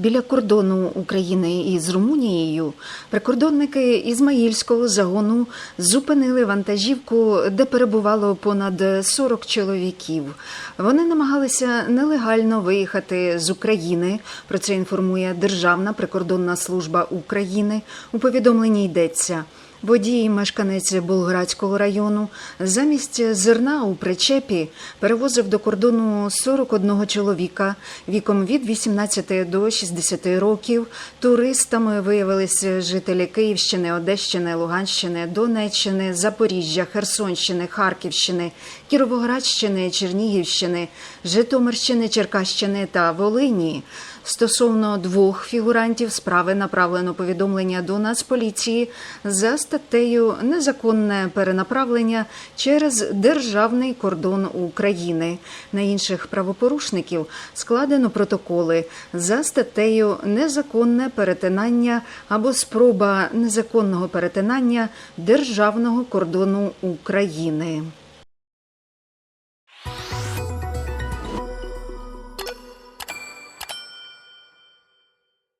Біля кордону України із Румунією прикордонники Ізмаїльського загону зупинили вантажівку, де перебувало понад 40 чоловіків. Вони намагалися нелегально виїхати з України. Про це інформує Державна прикордонна служба України. У повідомленні йдеться. Водій, мешканець Болградського району, замість зерна у причепі перевозив до кордону 41 чоловіка віком від 18 до 60 років. Туристами виявилися жителі Київщини, Одещини, Луганщини, Донеччини, Запоріжжя, Херсонщини, Харківщини, Кіровоградщини, Чернігівщини, Житомирщини, Черкащини та Волині. Стосовно двох фігурантів справи направлено повідомлення до Нацполіції за статтею Незаконне перенаправлення через державний кордон України. На інших правопорушників складено протоколи за статтею Незаконне перетинання або спроба незаконного перетинання державного кордону України.